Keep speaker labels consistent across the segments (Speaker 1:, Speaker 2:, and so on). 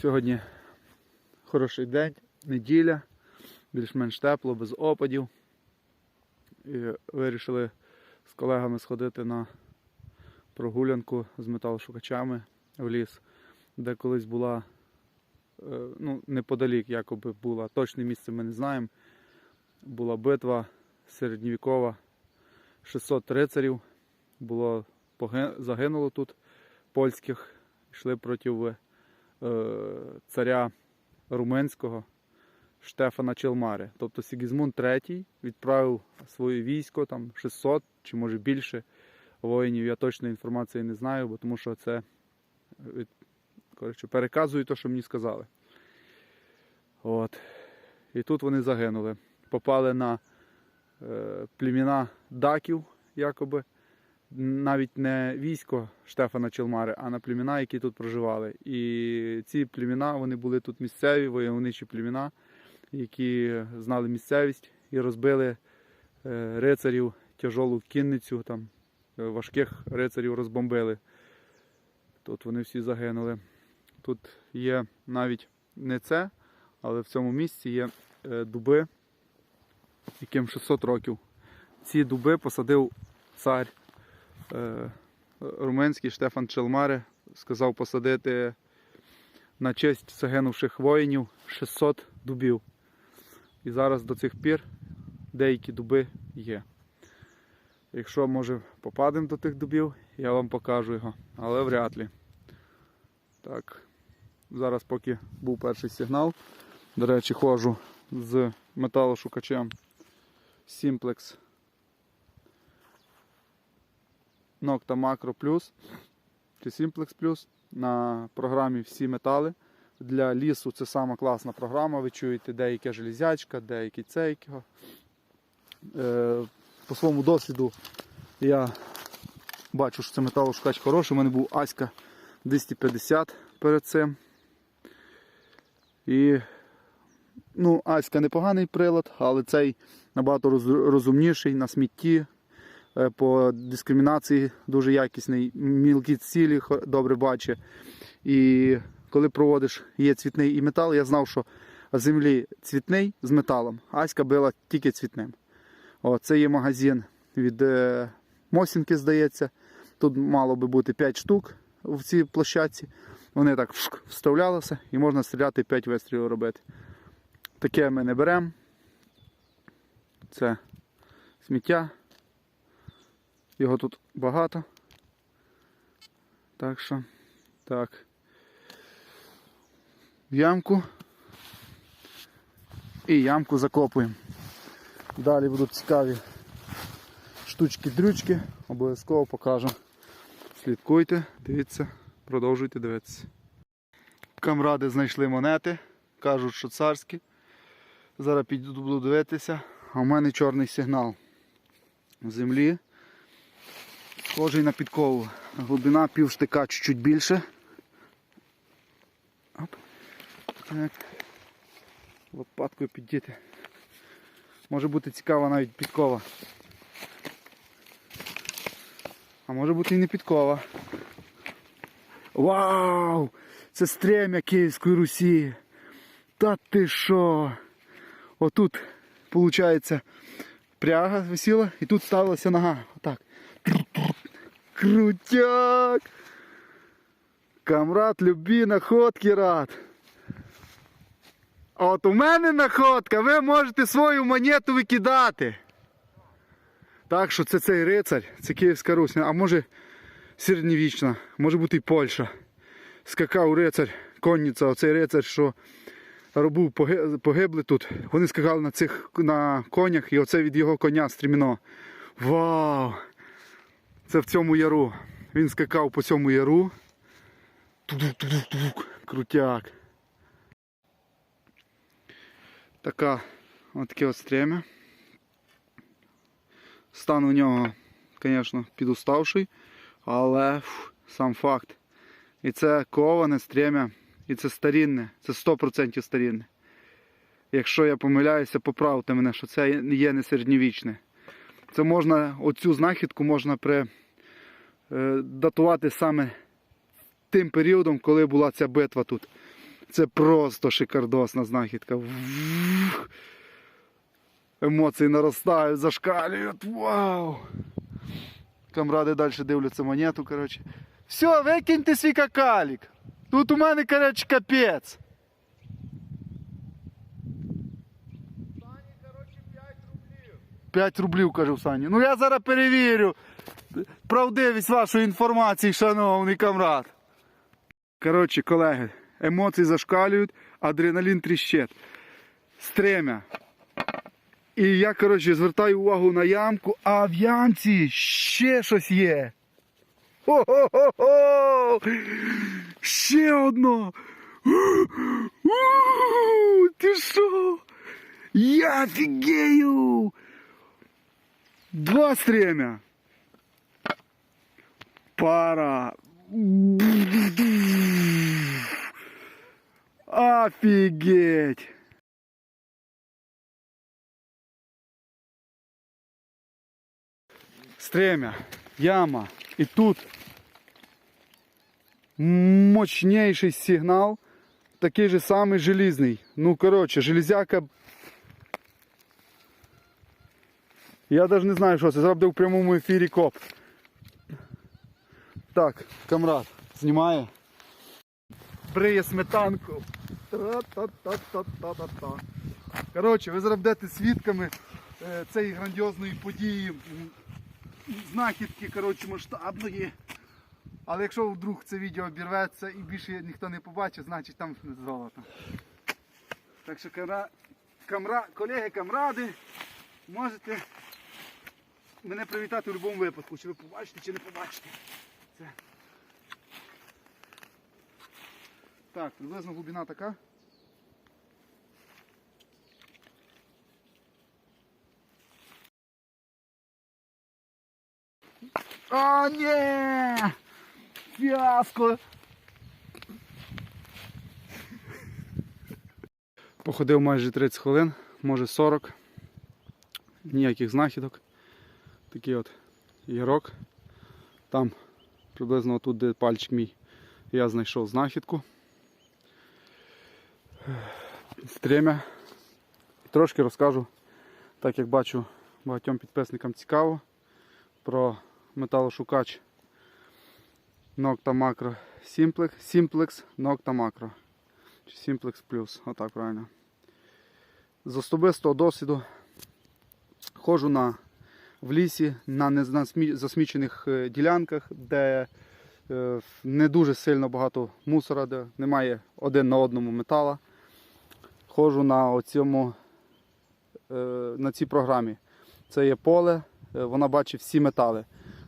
Speaker 1: Сьогодні хороший день, неділя, більш-менш тепло, без опадів. І вирішили з колегами сходити на прогулянку з металошукачами в ліс, де колись була, е, ну, неподалік, якоби була, точне місце ми не знаємо. Була битва середньовікова, 600 рицарів було загинуло тут польських, йшли проти царя Руменського Штефана Челмари. Тобто Сігізмунд III відправив своє військо, там 600 чи може більше воїнів. Я точної інформації не знаю, бо тому що це коротше, переказую те, що мені сказали. От. І тут вони загинули. Попали на е, племіна даків, якоби навіть не військо Штефана Челмари, а на племена, які тут проживали. І ці племена вони були тут місцеві, войовничі племена, які знали місцевість і розбили е, рицарів, тяжолу кінницю, там, е, важких рицарів розбомбили. Тут вони всі загинули. Тут є навіть не це, але в цьому місці є е, дуби, яким 600 років. Ці дуби посадив цар румунський Штефан Челмаре сказав посадити на честь загинувших воїнів 600 дубів. І зараз до цих пір деякі дуби є. Якщо може попадемо до тих дубів, я вам покажу його, але вряд ли. Так, зараз поки був перший сигнал. До речі, ходжу з металошукачем Simplex Nocta Macro Plus чи Simplex Plus на програмі всі метали. Для лісу це сама класна програма. Ви чуєте деяке железячка, деякі цейки. Е, по своєму досвіду я бачу, що це металошукач хороший. У мене був Аська 250 перед цим. І ну, Аська непоганий прилад, але цей набагато розумніший на смітті. Е, По дискримінації дуже якісний, мілкі цілі добре бачить. І коли проводиш є цвітний і метал, я знав, що землі цвітний з металом, Аська била тільки цвітним. О, це є магазин від е, Мосінки, здається. Тут мало би бути 5 штук в цій площадці. Вони так вставлялися і можна стріляти 5 вистрілів робити. Таке ми не беремо. Це сміття. Його тут багато. Так що, так. Ямку. І ямку закопуємо. Далі будуть цікаві штучки-дрючки. Обов'язково покажу. Слідкуйте, дивіться, продовжуйте дивитися. Камради знайшли монети. Кажуть, що царські. Зараз піду буду дивитися. А в мене чорний сигнал в землі. Схожий на підкову. Глибина пів штика чуть-чуть більше. Оп. Так. Лопаткою піддіти. Може бути цікава навіть підкова. А може бути і не підкова. Вау! Це стрем'я Київської Русі. Та ти що? Отут, виходить, пряга висіла і тут ставилася нога. Отак. Крутяк! Камрад, любі находки рад. А от у мене находка, ви можете свою монету викидати. Так що це цей рицар, це Київська Русь, а може середньовічна, може бути і Польща. Скакав рицар, конниця, оцей рицар, що робив погибли тут. Вони скакали на цих на конях і оце від його коня стріміно. Вау! Це в цьому яру. Він скакав по цьому яру. Крутяк. Така, от таке от стремя. Стан у нього, звісно, підуставший, але фу, сам факт. І це коване стремя, і це старінне, це 100% старінне. Якщо я помиляюся, поправте мене, що це є не середньовічне. Це можна, оцю знахідку можна при, е, датувати саме тим періодом, коли була ця битва тут. Це просто шикардосна знахідка. Вух. Емоції наростають, зашкалюють. Вау! Камради далі дивляться монету, коротше. Все, викиньте свій какалік. Тут у мене, коротше, капець. 5 рублів, каже в Сані. Ну я зараз перевірю правдивість вашої інформації, шановний камрад. Коротше, колеги, емоції зашкалюють, адреналін тріщить. Стремя. І я, коротше, звертаю увагу на ямку, а в ямці ще щось є. Хо-хо-хо-хо! Ще одно. Ти що? Я фігею! Два стремя. Пара. Офигеть. Стремя, яма. И тут мощнейший сигнал, такий же самий желізний. Ну, коротше, железяка Я навіть не знаю, що це. Буде в прямому ефірі коп. Так, камрад, знімає. Бриє сметанку. Та-та-та-та-та-та-та. Коротше, ви будете свідками е, цієї грандіозної події. Знахідки, коротше, масштабної. Але якщо вдруг це відео обірветься і більше ніхто не побачить, значить там золото. Так що камра... Камра... колеги камради, можете мене привітати в будь-якому випадку, чи ви побачите, чи не побачите. Це. Так, приблизно глибина така. А, ні! Фіаско! Походив майже 30 хвилин, може 40. Ніяких знахідок. Такий от ігрок. Там приблизно отут, де пальчик мій, я знайшов знахідку. Стремя. Трошки розкажу, так як бачу багатьом підписникам цікаво про металошукач Nocta Macro Simplex, Simplex Nocta Macro. Чи Simplex Plus, отак правильно. З особистого досвіду ходжу на в лісі на незасмічених е, ділянках, де е, не дуже сильно багато мусора, де немає один на одному метала. Ходжу на цьому, на цій програмі. Це є поле, е, вона бачить всі метали.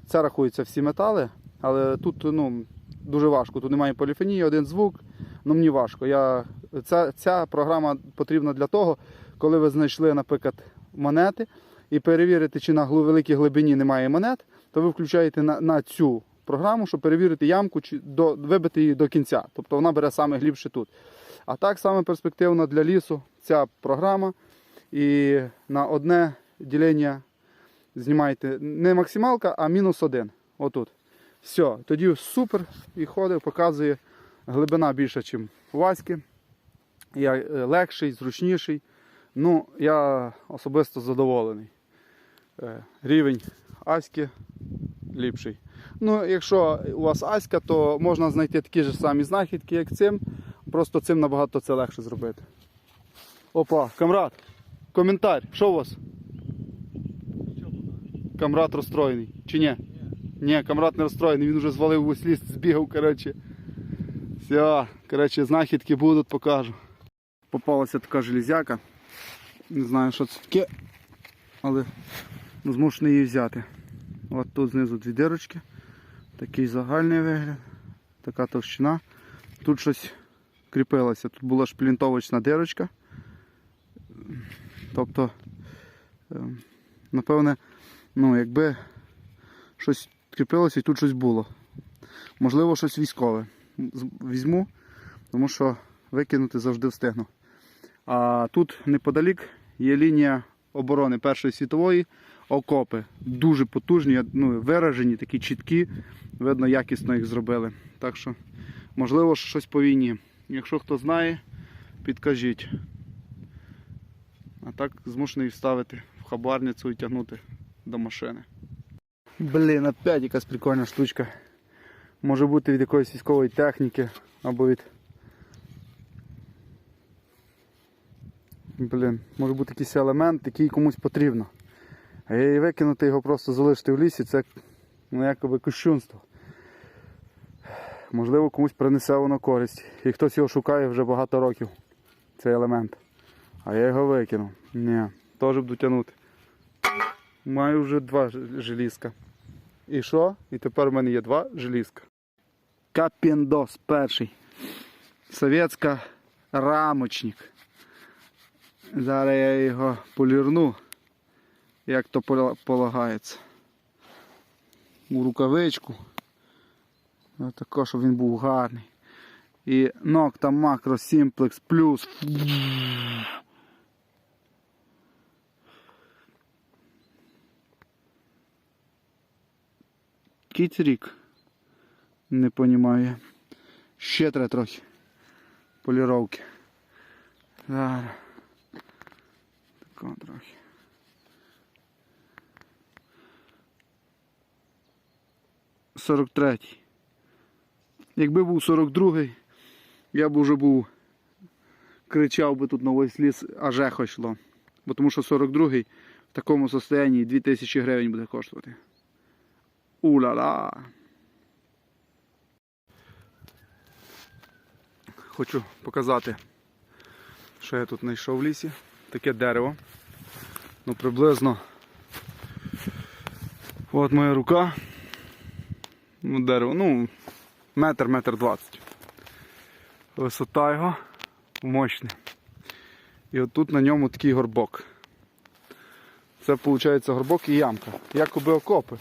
Speaker 1: Це рахується всі метали, але тут ну, дуже важко. Тут немає поліфонії, один звук, ну мені важко. Я, ця, ця програма потрібна для того, коли ви знайшли, наприклад, монети і перевірити, чи на великій глибині немає монет, то ви включаєте на, на цю програму, щоб перевірити ямку, чи до, вибити її до кінця. Тобто вона бере саме глибше тут. А так саме перспективно для лісу ця програма. І на одне ділення знімаєте не максималка, а мінус один. Отут. Все, тоді супер і ходить, показує глибина більша, ніж у Васьки. Я е, легший, зручніший. Ну, я особисто задоволений. Е, Рівень Аськи ліпший. Ну, якщо у вас Аська, то можна знайти такі ж самі знахідки, як цим. Просто цим набагато це легше зробити. Опа, камрад, коментар, що у вас? Камрад розстроєний. Чи ні? Ні, камрад не розстроєний, він вже звалив весь ліс, збігав, коротше. Все, коротше, знахідки будуть, покажу. Попалася така железяка. Не знаю, що це таке, але змушений її взяти. От тут знизу дві дирочки. Такий загальний вигляд. Така товщина. Тут щось кріпилося. Тут була шплінтовочна дирочка. Тобто, е, напевне, ну, якби щось кріпилося і тут щось було. Можливо, щось військове. Візьму, тому що викинути завжди встигну. А тут неподалік є лінія оборони Першої світової, окопи. Дуже потужні, ну, виражені, такі чіткі. Видно, якісно їх зробили. Так що, можливо, щось по війні. Якщо хто знає, підкажіть. А так змушений вставити в хабарницю і тягнути до машини. Блін, опять якась прикольна штучка. Може бути від якоїсь військової техніки або від. Блін, може бути якийсь елемент, який комусь потрібно. І викинути його просто залишити в лісі, це ну, якоби кощунство. Можливо, комусь принесе воно користь. І хтось його шукає вже багато років, цей елемент. А я його викинув. Ні, теж буду тягнути. Маю вже два желізка. І що? І тепер в мене є два желізка. Капіндос перший. Совєтська рамочник. Зараз я його полірну, як то полагається. У рукавичку. Отако, щоб він був гарний. І Nocta Macro Simplex Plus. Кіць. Не понімаю. Ще треба трохи поліровки. Зараз. Тако трохи. Сорок третій. Якби був 42-й, я б уже був кричав би тут на весь ліс, аж ехо йшло. Бо тому що 42-й в такому состоянні 2000 гривень буде коштувати. У-ла-ла! Хочу показати, що я тут знайшов в лісі. Таке дерево. Ну приблизно. От моя рука. Дерево, ну, метр, метр двадцять. Висота його мощна. І отут на ньому такий горбок. Це виходить горбок і ямка. Якоби окопи.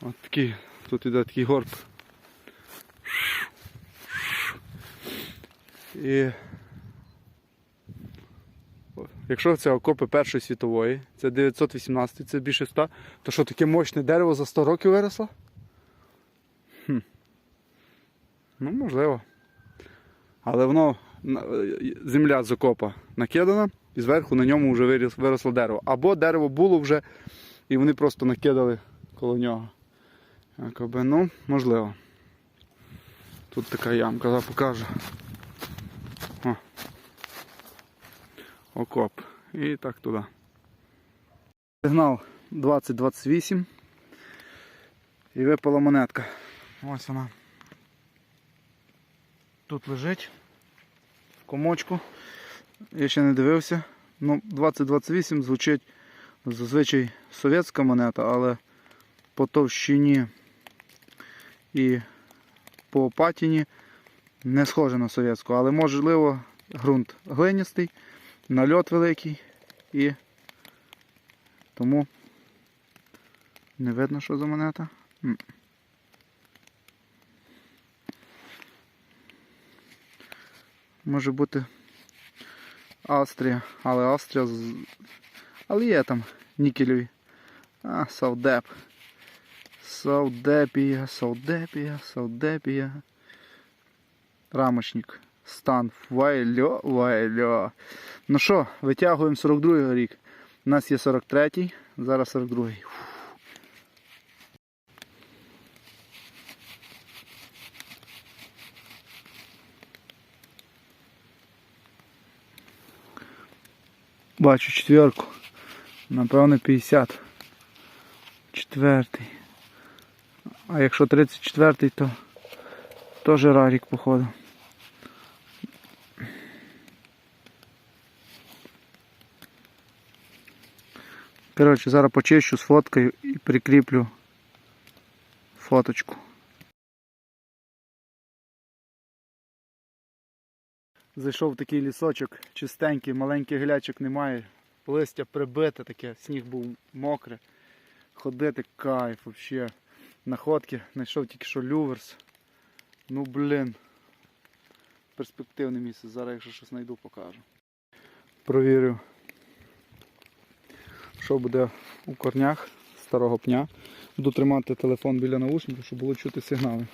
Speaker 1: От такий, тут іде такий горб. І якщо це окопи Першої світової, це 918, це більше 100, то що таке мощне дерево за 100 років виросло? Хм. Ну, можливо. Але воно е, земля з окопа накидана, і зверху на ньому вже виросло дерево. Або дерево було вже, і вони просто накидали коло нього. Якоби, ну, можливо. Тут така ямка, зараз покажу. О. Окоп. І так туди. Сигнал 2028. І випала монетка. Ось вона. Тут лежить. В комочку. Я ще не дивився. Ну, 2028 звучить зазвичай совєтська монета, але по товщині і по патіні не схоже на совєтську, але можливо ґрунт глиністий, нальот великий і тому не видно, що за монета. Може бути Австрія, але Австрія. Але є там нікелеві. А, Саудеп. Саудепія, Саудепія, Саудепія. Рамочник. Стан. Вайльо, вайльо. Ну що, витягуємо 42-й рік. У нас є 43-й, зараз 42-й. Бачу четверку. Напевно 50. Четвертий. А якщо 34-й, то теж рарік, походу. Коротше, зараз почищу, сфоткаю і прикріплю фоточку. Зайшов в такий лісочок, чистенький, маленьких глячок немає. Листя прибите таке, сніг був мокрий. Ходити кайф взагалі. Находки, знайшов тільки що люверс. Ну блін. Перспективне місце. Зараз якщо щось знайду, покажу. Провірю, що буде у корнях старого пня. Буду тримати телефон біля наушників, щоб було чути сигнали.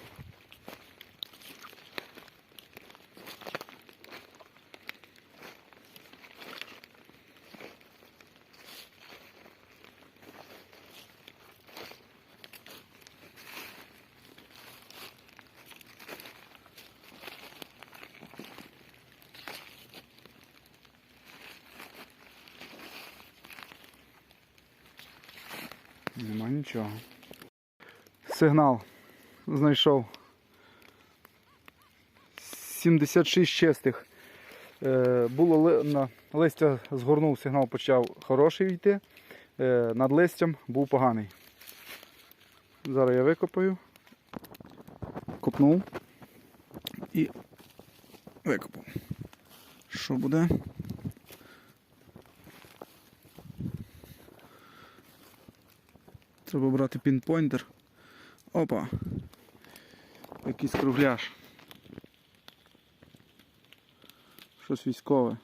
Speaker 1: Нема нічого. Сигнал знайшов. 76 чистих. Е, було на листя згорнув, сигнал почав хороший йти. Е, над листям був поганий. Зараз я викопаю. Копнув і викопав. Що буде? Треба брати пінпойнтер. Опа. Якийсь кругляш. Щось військове.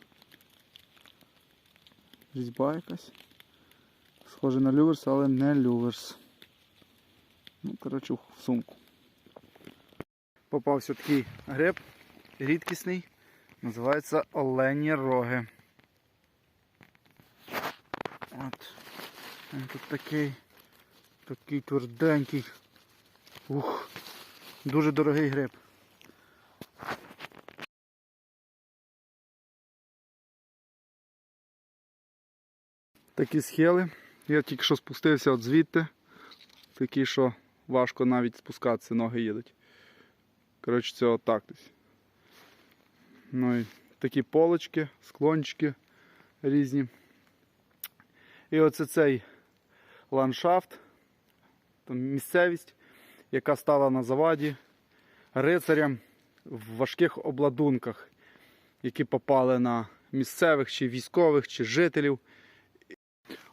Speaker 1: Різьба якась. Схоже на люверс, але не люверс. Ну, коротше, в сумку. Попався такий гриб рідкісний. Називається олені роги. От. Він тут такий. Такий тверденький. Ух. Дуже дорогий гриб. Такі схили. Я тільки що спустився от звідти. Такі, що важко навіть спускатися, ноги їдуть. Коротше, це отак десь. Ну і такі полочки, склончики різні. І оце цей ландшафт, місцевість, яка стала на заваді рицарям в важких обладунках, які попали на місцевих чи військових, чи жителів.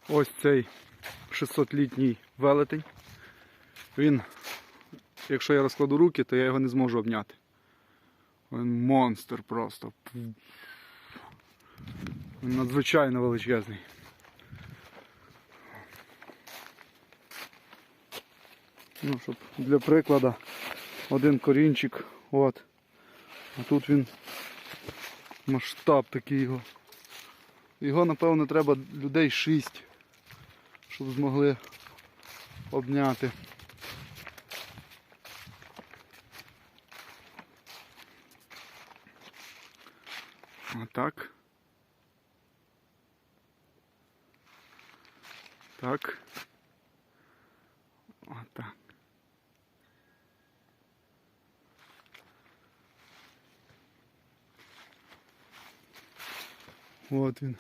Speaker 1: Ось цей 600-літній велетень. Він, якщо я розкладу руки, то я його не зможу обняти. Він монстр просто. Він надзвичайно величезний. Ну, щоб для прикладу один корінчик, от. А тут він масштаб такий його. Його, напевно, треба людей 6, щоб змогли обняти. А так. Так. Отак. Вот він.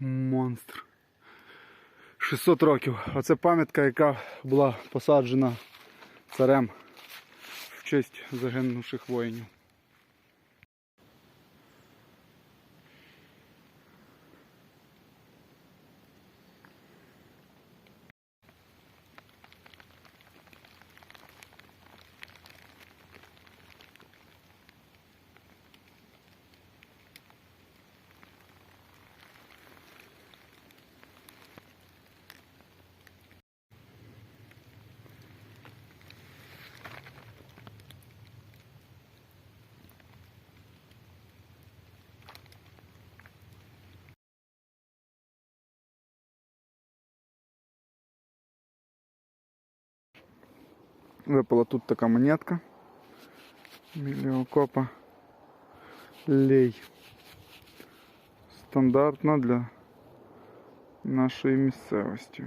Speaker 1: Монстр. 600 років. Оце пам'ятка, яка була посаджена царем в честь загинувших воїнів. Випала тут така монетка. Біля окопа. Лей. Стандартна для нашої місцевості.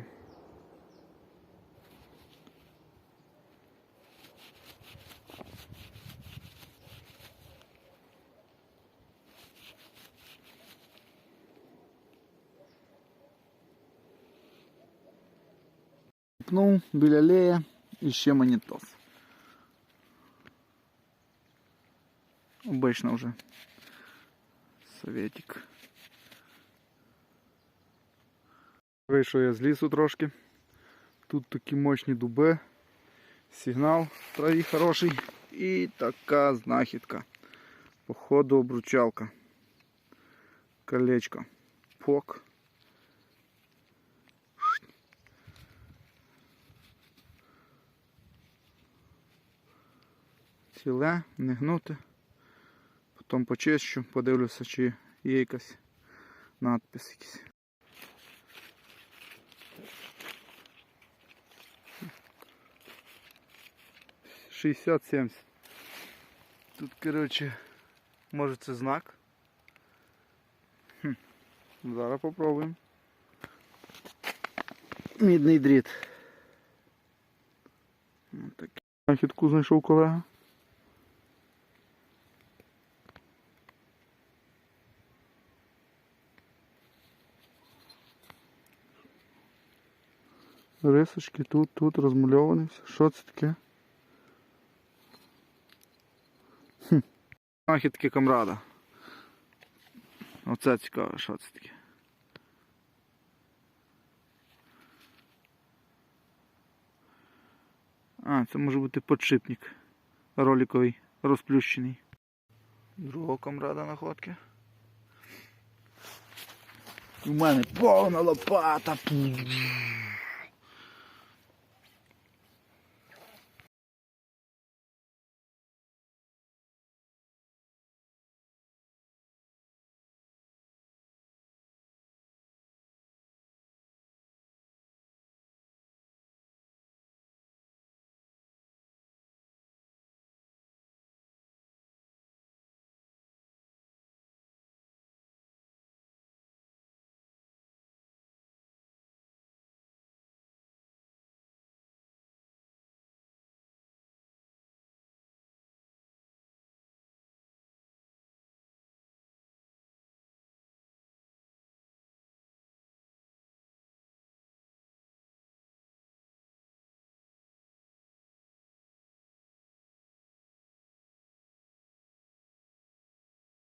Speaker 1: Пнув біля лея і ще монітос. Обично вже советик. Вийшов я з лісу трошки. Тут такі мощні дуби, сигнал в траві хороший і така знахідка. Походу обручалка. Колечко. Пок. Ціле, не гнуте. Потім почищу, подивлюся, чи є якась надпис якийсь. Шістдесят сімдесят. Тут, коротше, може це знак. Зараз попробуємо. Мідний дріт. Ось такий. Нахідку знайшов колега. Рисочки тут, тут розмальовані. Що це таке? Хм. Нахідки камрада. Оце цікаво, що це таке. А, це може бути подшипник роликовий, розплющений. Другого камрада находки. У мене повна лопата.